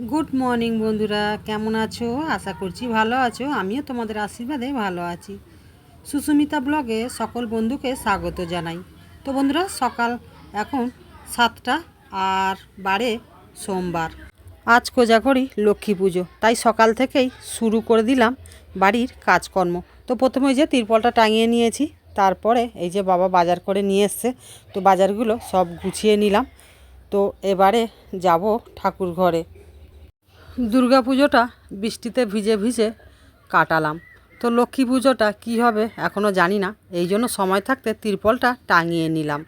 Good morning বন্ধুরা। কেমন আছো? আশা করছি ভালো আছো। আমিও তোমাদের আশীর্বাদে ভালো আছি। সুস্মিতা ব্লগে সকল বন্ধুকে স্বাগত জানাই। তো বন্ধুরা, সকাল এখন সাতটা আর বারে সোমবার। আজ কোজাগরি লক্ষ্মী পুজো। তাই সকাল থেকেই শুরু করে দিলাম বাড়ির কাজকর্ম। তো প্রথমে যে তিরপলটা টাঙিয়ে নিয়েছি। তারপরে এই যে বাবা বাজার করে নিয়ে এসছে। তো বাজারগুলো সব গুছিয়ে নিলাম। তো এবারে যাব ঠাকুর ঘরে। দুর্গা পুজোটা বৃষ্টিতে ভিজে ভিজে কাটালাম। তো লক্ষ্মী পুজোটা কী হবে এখনও জানি না। এই জন্য সময় থাকতে তিরপলটা টাঙিয়ে নিলাম।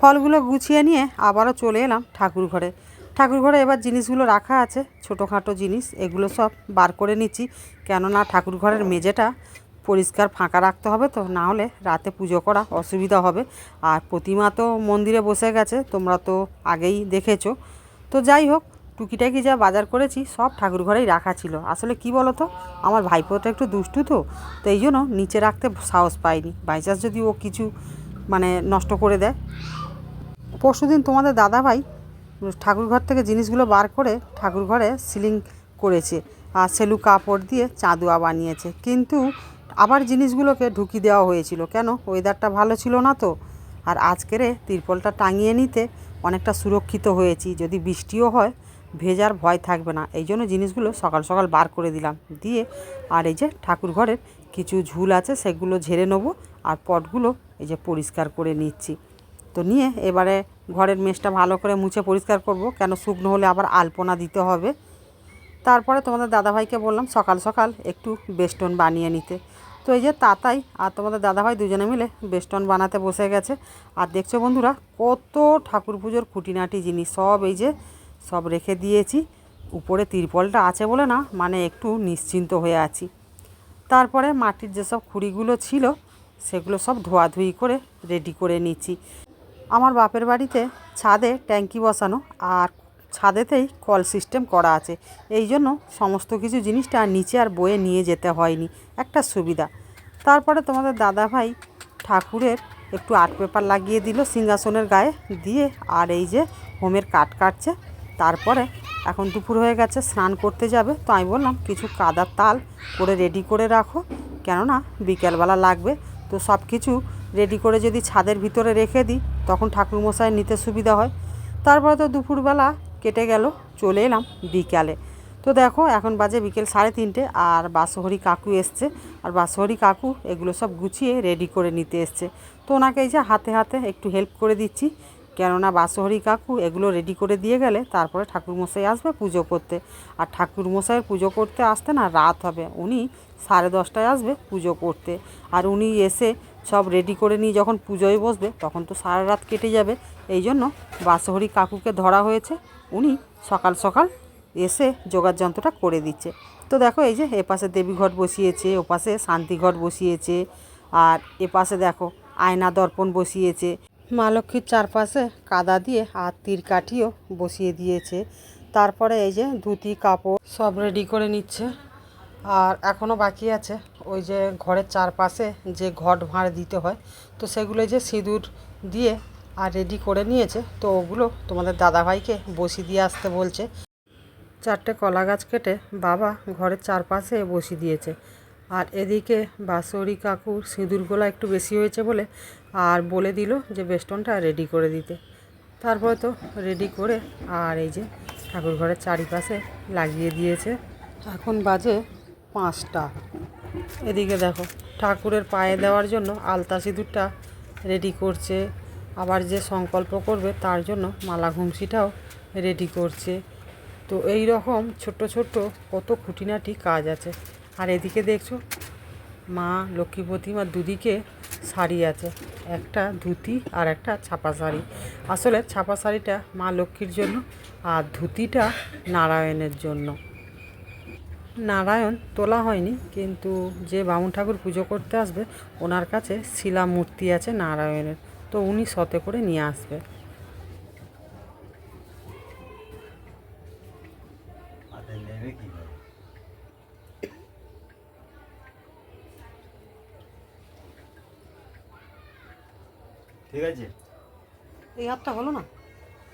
ফলগুলো গুছিয়ে নিয়ে আবারও চলে এলাম ঠাকুর ঘরে। ঠাকুর ঘরে এবার জিনিসগুলো রাখা আছে, ছোটোখাটো জিনিস, এগুলো সব বার করে নিচ্ছি। কেননা ঠাকুর ঘরের মেঝেটা পরিষ্কার ফাঁকা রাখতে হবে তো, না হলে রাতে পুজো করা অসুবিধা হবে। আর প্রতিমা তো মন্দিরে বসে গেছে, তোমরা তো আগেই দেখেছ। তো যাই হোক টুকিটাকি যা বাজার করেছি, সব ঠাকুর ঘরেই রাখা ছিল। আসলে কি বলো তো আমার ভাইপোটা একটু দুষ্টু তো তো এই জন্য নিচে রাখতে সাহস পাইনি। বাই চান্স যদি ও কিছু মানে নষ্ট করে দেয়। পরশুদিন তোমাদের দাদাভাই ঠাকুর ঘর থেকে জিনিসগুলো বার করে ঠাকুর ঘরে সিলিং করেছে আর সেলু কাপড় দিয়ে চাঁদুয়া বানিয়েছে। কিন্তু আবার জিনিসগুলোকে ঢুকি দেওয়া হয়েছিল। কেন? ওয়েদারটা ভালো ছিল না তো। আর আজকেরে তিরপলটা টাঙিয়ে নিতে অনেকটা সুরক্ষিত হয়েছি। যদি বৃষ্টিও হয় ভেজার ভয় থাকবে না। এই জন্য জিনিসগুলো সকাল সকাল বার করে দিলাম। দিয়ে আর এই যে ঠাকুর ঘরের কিছু ঝুল আছে, সেগুলো ঝেড়ে নেব আর পটগুলো এই যে পরিষ্কার করে নিচ্ছি। তো নিয়ে এবারে ঘরের মেঝটা ভালো করে মুছে পরিষ্কার করব, কেন শুকনো হলে আবার আলপনা দিতে হবে। তারপরে তোমাদের দাদাভাইকে বললাম, সকাল সকাল একটু বেস্টন বানিয়ে নিতে। তো এই যে তাতাই আর তোমাদের দাদাভাই দুজনে মিলে বেস্টন বানাতে বসে গেছে। আর দেখছ বন্ধুরা, কত ঠাকুর পুজোর খুঁটিনাটি জিনিস, সব এই যে সব রেখে দিয়েছি। উপরে তিরপলটা আছে বলে না মানে একটু নিশ্চিন্ত হয়ে আছি। তারপরে মাটির যেসব খুঁড়িগুলো ছিল, সেগুলো সব ধোয়াধুয়ি করে রেডি করে নিচ্ছি। আমার বাপের বাড়িতে ছাদে ট্যাঙ্কি বসানো আর ছাদেতেই কল সিস্টেম করা আছে। এই জন্য সমস্ত কিছু জিনিসটা নিচে আর বয়ে নিয়ে যেতে হয়নি। একটা সুবিধা। তারপরে তোমাদের দাদা ভাই ঠাকুরের একটু আর্ট পেপার লাগিয়ে দিল সিংহাসনের গায়ে দিয়ে, আর এই যে হোমের কাঠ কাটছে তারপরে এখন দুপুর হয়ে গেছে, স্নান করতে যাবে। তো আমি বললাম, কিছু কাদার তাল করে রেডি করে রাখো, কেননা বিকেলবেলা লাগবে। তো সব কিছু রেডি করে যদি ছাদের ভিতরে রেখে দিই, তখন ঠাকুরমশাই নিতে সুবিধা হয়। তারপরে তো দুপুরবেলা কেটে গেল, চলে এলাম বিকালে। তো দেখো, এখন বাজে বিকেল সাড়ে তিনটে, আর বাসহরি কাকু এসছে। আর বাসহরি কাকু, এগুলো সব গুছিয়ে রেডি করে নিতে এসছে। তো ওনাকে এই যে হাতে হাতে একটু হেল্প করে দিচ্ছি। কেননা বাসহরি কাকু এগুলো রেডি করে দিয়ে গেলে তারপরে ঠাকুরমশাই আসবে পুজো করতে। আর ঠাকুরমশাইয়ের পুজো করতে আসতে না রাত হবে। উনি সাড়ে দশটায় আসবে পুজো করতে। আর উনি এসে সব রেডি করে নিয়ে যখন পুজোয় বসবে তখন তো সারা রাত কেটে যাবে। এই জন্য বাসহরি কাকুকে ধরা হয়েছে। উনি সকাল সকাল এসে যোগার যন্ত্রটা করে দিচ্ছে। তো দেখো এই যে এপাশে দেবীঘট বসিয়েছে, ওপাশে শান্তিঘট বসিয়েছে। আর এপাশে দেখো আয়না দর্পণ বসিয়েছে। মা লক্ষ্মীর চারপাশে কাদা দিয়ে আর তীর কাঠিও বসিয়ে দিয়েছে। তারপরে এই যে ধুতি, কাপড় সব রেডি করে নিচ্ছে। আর এখনও বাকি আছে ওই যে ঘরের চারপাশে যে ঘট ভাঁড় দিতে হয়, তো সেগুলো যে সিঁদুর দিয়ে আর রেডি করে নিয়েছে। তো ওগুলো তোমাদের দাদাভাইকে বসিয়ে দিয়ে আসতে বলছে। চারটে কলা গাছ কেটে বাবা ঘরের চারপাশে বসিয়ে দিয়েছে। আর এদিকে বাসরি কাকুর সিঁদুরগুলো একটু বেশি হয়েছে বলে আর বলে দিল যে বেষ্টনটা রেডি করে দিতে। তারপর তো রেডি করে আর এই যে ঠাকুর ঘরের চারিপাশে লাগিয়ে দিয়েছে। এখন বাজে পাঁচটা। এদিকে দেখো, ঠাকুরের পায়ে দেওয়ার জন্য আলতা সিঁদুরটা রেডি করছে। আবার যে সংকল্প করবে তার জন্য মালা ঘুমসিটাও রেডি করছে। তো এই রকম ছোট্ট ছোট্ট কত খুঁটিনাটি কাজ আছে। আর এদিকে দেখছ, মা লক্ষ্মী প্রতিমার দুদিকে শাড়ি আছে। একটা ধুতি আর একটা ছাপা শাড়ি। আসলে ছাপা শাড়িটা মা লক্ষ্মীর জন্য আর ধুতিটা নারায়ণের জন্য। নারায়ণ তোলা হয়নি, কিন্তু যে বামুন ঠাকুর পুজো করতে আসবে, ওনার কাছে শিলা মূর্তি আছে নারায়ণের। তো উনি সতে করে নিয়ে আসবে। মাথায় ঠিক আছে? এই হাতটা হলো না?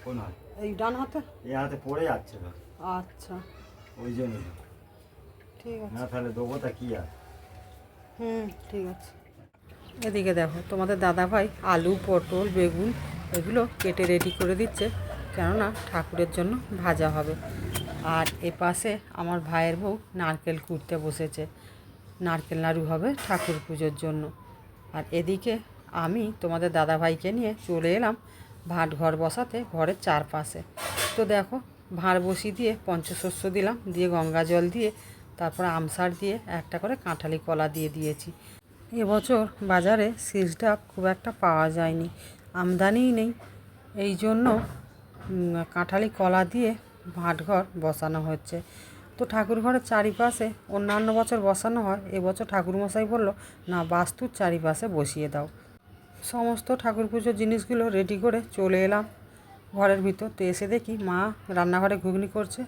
কোন হয় এই ডান হাতে? এই হাতে পড়ে যাচ্ছে তো। আচ্ছা। ওই জন্যই ঠিক আছে। না তাহলে দেবোটা কি আর? হুম ঠিক আছে। এদিকে দেখো তোমাদের দাদা ভাই আলু পটল বেগুন এগুলো কেটে রেডি করে দিচ্ছে। কেননা ঠাকুরের জন্য ভাজা হবে। আর এ পাশে আমার ভাইয়ের বউ নারকেল কুড়তে বসেছে। নারকেল নাড়ু হবে ঠাকুর পুজোর জন্য। আর এদিকে আমি তোমাদের দাদা ভাইকে নিয়ে চলে এলাম ভাট ঘর বসাতে ঘরের চারপাশে। তো দেখো, ভাঁড় বসি দিয়ে পঞ্চশস্য দিলাম, দিয়ে গঙ্গা জল দিয়ে, তারপর আমসার দিয়ে একটা করে কাঁঠালি কলা দিয়ে দিয়েছি। এবছর বাজারে সিজডাব খুব একটা পাওয়া যায়নি, আমদানিই নেই। এই জন্য কাঁঠালি কলা দিয়ে ভাটঘর বসানো হচ্ছে। তো ঠাকুর ঘরের চারিপাশে অন্যান্য বছর বসানো হয়, এবছর ঠাকুরমশাই বলল, না, বাস্তুর চারিপাশে বসিয়ে দাও। সমস্ত ঠাকুর পুজোর জিনিসগুলো রেডি করে চলে এলাম। ঘরের ভিতর তো এসে দেখি মা রান্নাঘরে ঘুগনি করছে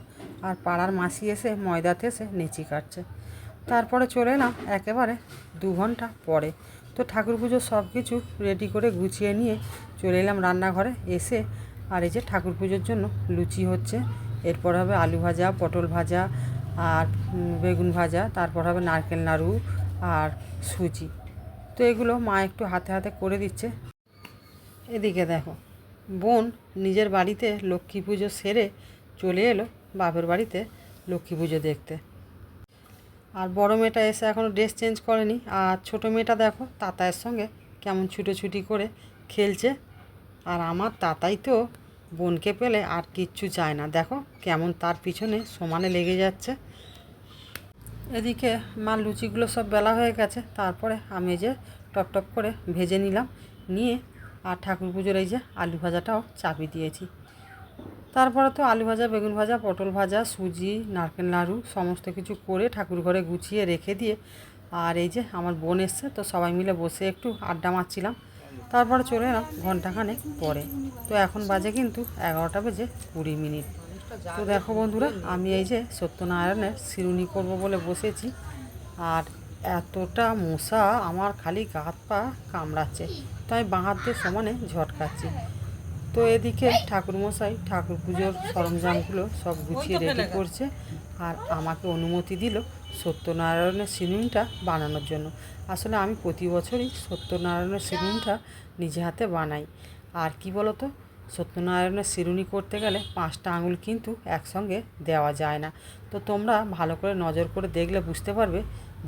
আর পাড়ার মাসি এসে ময়দাতে এসে নেচি কাটছে। তারপরে চলে এলাম একেবারে দু ঘণ্টা পরে। তো ঠাকুর পুজোর সব কিছু রেডি করে গুছিয়ে নিয়ে চলে এলাম রান্নাঘরে। এসে আর এই যে ঠাকুর পুজোর জন্য লুচি হচ্ছে, এরপর হবে আলু ভাজা, পটল ভাজা আর বেগুন ভাজা, তারপর হবে নারকেল নাড়ু আর সুজি। তো এগুলো মা একটু হাতে হাতে করে দিচ্ছে। এদিকে দেখো, বোন নিজের বাড়িতে লক্ষ্মী পুজো সেরে চলে এলো বাপের বাড়িতে লক্ষ্মী পুজো দেখতে। আর বড় মেয়েটা এসে এখনও ড্রেস চেঞ্জ করেনি। আর ছোটো মেয়েটা দেখো, তাতায়ের সঙ্গে কেমন ছুটোছুটি করে খেলছে। আর আমার তাতাই তো বোনকে পেলে আর কিচ্ছু চায় না। দেখো কেমন তার পিছনে সমানে লেগে যাচ্ছে। এদিকে মার লুচিগুলো সব বেলা হয়ে গেছে। তারপরে আমি যে টপ করে ভেজে নিলাম। নিয়ে আর ঠাকুর পুজোর এই যে আলু ভাজাটাও চাপি দিয়েছি। তারপরে তো আলু ভাজা, বেগুন ভাজা, পটল ভাজা, সুজি, নারকেল নাড়ু সমস্ত কিছু করে ঠাকুর ঘরে গুছিয়ে রেখে দিয়ে আর এই যে আমার বোন এসছে তো সবাই মিলে বসে একটু আড্ডা মারছিলাম। তারপরে চলে এলাম ঘন্টাখানেক পরে। তো এখন বাজে কিন্তু এগারোটা বেজে কুড়ি মিনিট। তো দেখো বন্ধুরা, আমি এই যে সত্যনারায়ণের শিরুনি করব বলে বসেছি, আর এতটা মশা আমার খালি গা হাত পা কামড়াচ্ছে তাই বাঁ হাত দিয়ে সমানে ঝটকাচ্ছি তো এদিকে ঠাকুরমশাই ঠাকুর পুজোর সরঞ্জামগুলো সব গুছিয়ে রেডি করছে, আর আমাকে অনুমতি দিল সত্যনারায়ণের সিনুনটা বানানোর জন্য। আসলে আমি প্রতি বছরই সত্যনারায়ণের সিনুনটা নিজে হাতে বানাই, আর কি বলতো? সত্যনারায়ণের শিরুনি করতে গেলে পাঁচটা আঙুল কিন্তু একসঙ্গে দেওয়া যায় না। তো তোমরা ভালো করে নজর করে দেখলে বুঝতে পারবে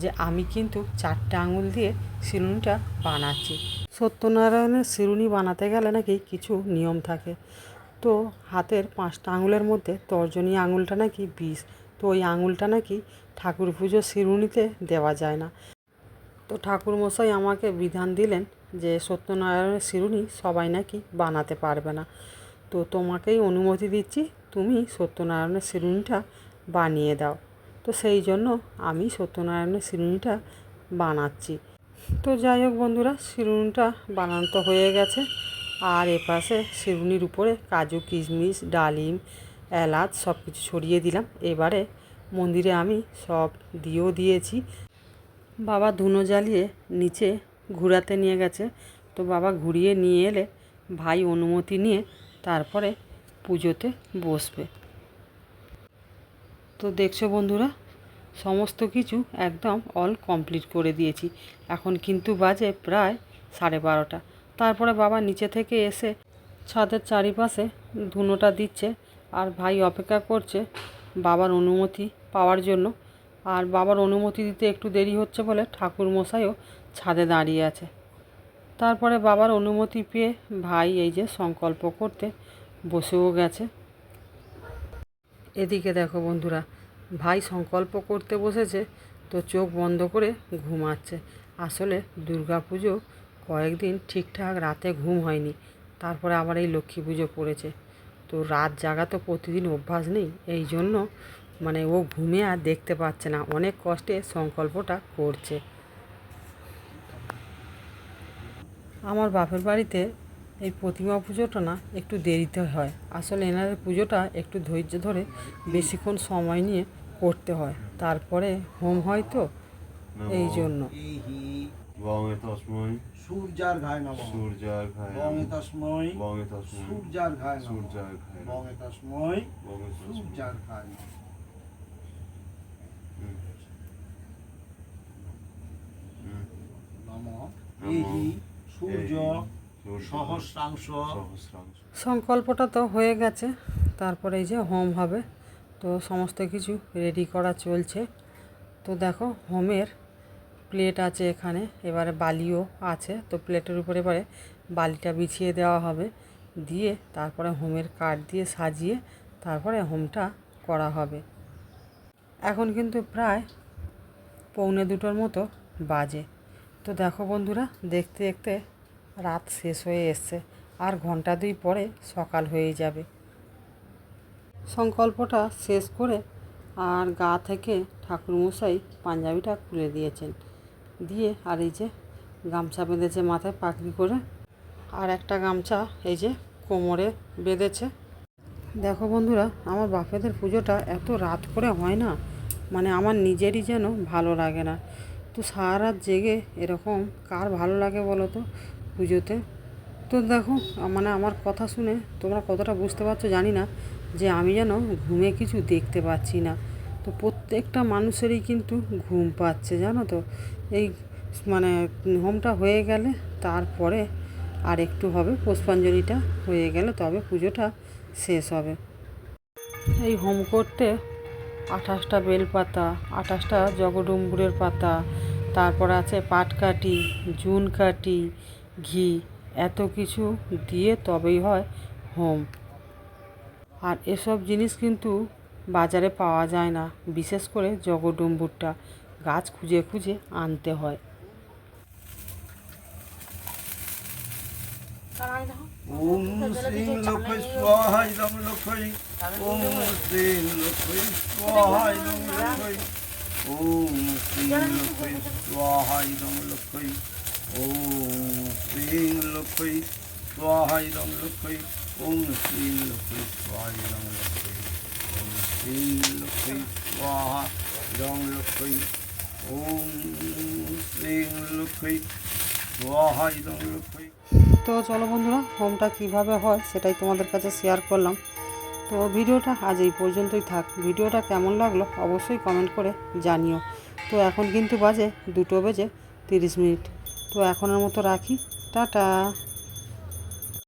যে আমি কিন্তু চারটে আঙুল দিয়ে শিরুনিটা বানাচ্ছি। সত্যনারায়ণের শিরুনি বানাতে গেলে নাকি কিছু নিয়ম থাকে। তো হাতের পাঁচটা আঙুলের মধ্যে তর্জনী আঙুলটা নাকি বিষ, তো ওই আঙুলটা নাকি ঠাকুর পুজোর শিরুনিতে দেওয়া যায় না। তো ঠাকুরমশাই আমাকে বিধান দিলেন যে সত্যনারায়ণের শিরুনি সবাই নাকি বানাতে পারবে না। তো তোমাকেই অনুমতি দিচ্ছি, তুমি সত্যনারায়ণের শিরুনিটা বানিয়ে দাও। তো সেই জন্য আমি সত্যনারায়ণের শিরুনিটা বানাচ্ছি। তো যাই হোক বন্ধুরা শিরুনিটা বানানো তো হয়ে গেছে। আর এপাশে শিরুনির উপরে কাজু, কিশমিশ, ডালিম, এলাচ সব কিছু ছড়িয়ে দিলাম। এবারে মন্দিরে আমি সব দিয়েও দিয়েছি। বাবা ধুনো জ্বালিয়ে নিচে ঘুরাতে নিয়ে গেছে। তো বাবা ঘুরিয়ে নিয়ে এলে ভাই অনুমতি নিয়ে তারপরে পুজোতে বসবে। তো দেখছ বন্ধুরা, সমস্ত কিছু একদম অল কমপ্লিট করে দিয়েছি। এখন কিন্তু বাজে প্রায় সাড়ে বারোটা। তারপরে বাবা নিচে থেকে এসে ছাদের চারিপাশে ধুনোটা দিচ্ছে আর ভাই অপেক্ষা করছে বাবার অনুমতি পাওয়ার জন্য। আর বাবার অনুমতি দিতে একটু দেরি হচ্ছে বলে ঠাকুর মশাইও ছাদে দাঁড়িয়ে আছে। তারপরে বাবার অনুমতি পেয়ে ভাই এই যে সংকল্প করতে বসেও গেছে। এদিকে দেখো বন্ধুরা, ভাই সংকল্প করতে বসেছে তো চোখ বন্ধ করে ঘুমাচ্ছে। আসলে দুর্গা পুজো কয়েকদিন ঠিকঠাক রাতে ঘুম হয়নি, তারপরে আবার এই লক্ষ্মী পুজো পড়েছে। তো রাত জাগা তো প্রতিদিন অভ্যাস নেই, এই জন্য মানে ও ঘুমে আর দেখতে পাচ্ছে না। অনেক কষ্টে সংকল্পটা করছে। আমার বাপের বাড়িতে এই প্রতিমা পুজোটা না একটু দেরিতে হয়। আসলে এনাদের পুজোটা একটু ধৈর্য ধরে বেশিক্ষণ সময় নিয়ে করতে হয়। তারপরে হোম হয় তো এই জন্য। সূর্যার ঘায় নম। সূর্যার বঙ্গে বঙ্গে তসময়। সূর্যার ঘায় সূর্যার বঙ্গে বঙ্গে সূর্যার ঘায় নম হুম। হুম। নম নমঃ এহি সূর্য সহস্রাংশ। সংকল্পটা তো হয়ে গেছে তারপরে এই যে হোম হবে তো সমস্ত কিছু রেডি করা চলছে। তো দেখো হোমের প্লেট আছে এখানে এবারে বালিও আছে তো প্লেটের উপরে এবারে বালিটা বিছিয়ে দেওয়া হবে দিয়ে তারপরে হোমের কাঠ দিয়ে সাজিয়ে তারপরে হোমটা করা হবে। এখন কিন্তু প্রায় পৌনে দুটোর মতো বাজে। তো দেখো বন্ধুরা, দেখতে দেখতে রাত শেষ হয়ে এসছে, আর ঘণ্টা দুই পরে সকাল হয়ে যাবে। সংকল্পটা শেষ করে আর গা থেকে ঠাকুরমশাই পাঞ্জাবিটা খুলে দিয়েছেন। দিয়ে আর এই যে গামছা বেঁধেছে মাথায় পাগড়ি করে, আর একটা গামছা এই যে কোমরে বেঁধেছে। দেখো বন্ধুরা, আমার বাপেদের পুজোটা এত রাত করে হয় না মানে আমার নিজেরই যেন ভালো লাগে না। তো সারা রাত জেগে এরকম কার ভালো লাগে বলো তো পুজোতে? তো দেখো মানে আমার কথা শুনে তোমরা কতটা বুঝতে পারছ জানি না, যে আমি যেন ঘুমে কিছু দেখতে পাচ্ছি না। তো প্রত্যেকটা মানুষেরই কিন্তু ঘুম পাচ্ছে, জানো তো। এই মানে হোমটা হয়ে গেলে তারপরে আর একটু হবে পুষ্পাঞ্জলিটা হয়ে গেলে, তবে পুজোটা শেষ হবে। এই হোম করতে আঠাশটা বেলপাতা, আঠাশটা জগডম্বুরের পাতা, তারপর আছে পাটকাঠি জুনকাঠি ঘি, এত কিছু দিয়ে তবেই হয় হোম। আর এসব জিনিস কিন্তু বাজারে পাওয়া যায় না, বিশেষ করে জগডম্বুরটা। গাছ খুঁজে খুঁজে আনতে হয়। ওম শ্রীং লক্ষ্মী স্বাহা ইদম লক্ষ্মী ওম শ্রীং লক্ষ্মী স্বাহা ইদম লক্ষ্মী ওম শ্রীং লক্ষ্মী স্বাহা ইদম লক্ষ্মী ওম শ্রীং লক্ষ্মী স্বাহা ইদম লক্ষ্মী ওম শ্রীং লক্ষ্মী স্বাহা ইদম লক্ষ্মী ওম শ্রীং লক্ষ্মী স্বাহা ইদম লক্ষ্মী ওম শ্রীং লক্ষ্মী তো চলো বন্ধুরা, হোমটা কীভাবে হয় সেটাই তোমাদের কাছে শেয়ার করলাম। তো ভিডিওটা আজ এই পর্যন্তই থাক। ভিডিওটা কেমন লাগল অবশ্যই কমেন্ট করে জানিও। তো এখন কিন্তু বাজে দুটো বেজে তিরিশ মিনিট। তো এখনের মতো রাখি। টাটা।